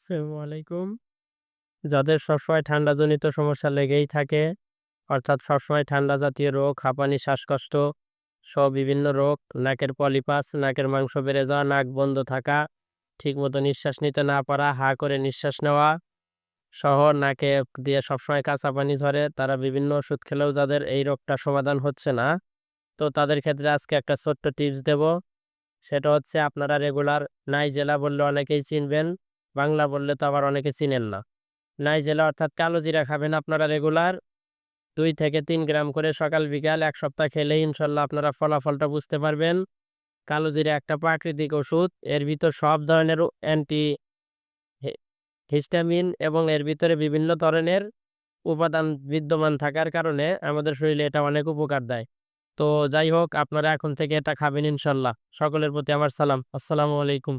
আসসালামু আলাইকুম। যাদের সবসময় ঠান্ডাজনিত সমস্যা লেগেই থাকে, অর্থাৎ সবসময় ঠান্ডা জাতীয় রোগ, হাঁপানি, শ্বাসকষ্ট সহ বিভিন্ন রোগ, নাকের পলিপাস, নাকের মাংস বেড়ে যাওয়া, নাক বন্ধ থাকা, ঠিকমতো নিঃশ্বাস নিতে না পারা, হা করে নিঃশ্বাস নেওয়া সহ নাকে দিয়ে সবসময় কাঁচা পানি ঝরে, তারা বিভিন্ন ওষুধ খেলেও যাদের এই রোগটা সমাধান হচ্ছে না, তো তাদের ক্ষেত্রে আজকে একটা ছোট্ট টিপস দেব। সেটা হচ্ছে আপনারা রেগুলার নাইজেলা বললে অনেকেই চিনবেন। বাংলা বললে তো আবার অনেকে চিনেন না। নাইজেলা অর্থাৎ কালো জিরা খাবেন আপনারা রেগুলার। দুই থেকে তিন গ্রাম করে সকাল, বিকাল এক সপ্তাহ খেলে ইনশাল্লাহ আপনারা ফলাফলটা বুঝতে পারবেন। কালো জিরা একটা প্রাকৃতিক ওষুধ। এর ভিতর সব ধরনের অ্যান্টি হিস্টামিন এবং এর ভিতরে বিভিন্ন ধরনের উপাদান বিদ্যমান থাকার কারণে আমাদের শরীরে এটা অনেক উপকার দেয়। তো যাই হোক, আপনারা এখন থেকে এটা খাবেন ইনশাল্লাহ। সকলের প্রতি আমার সালাম। আসসালামু আলাইকুম।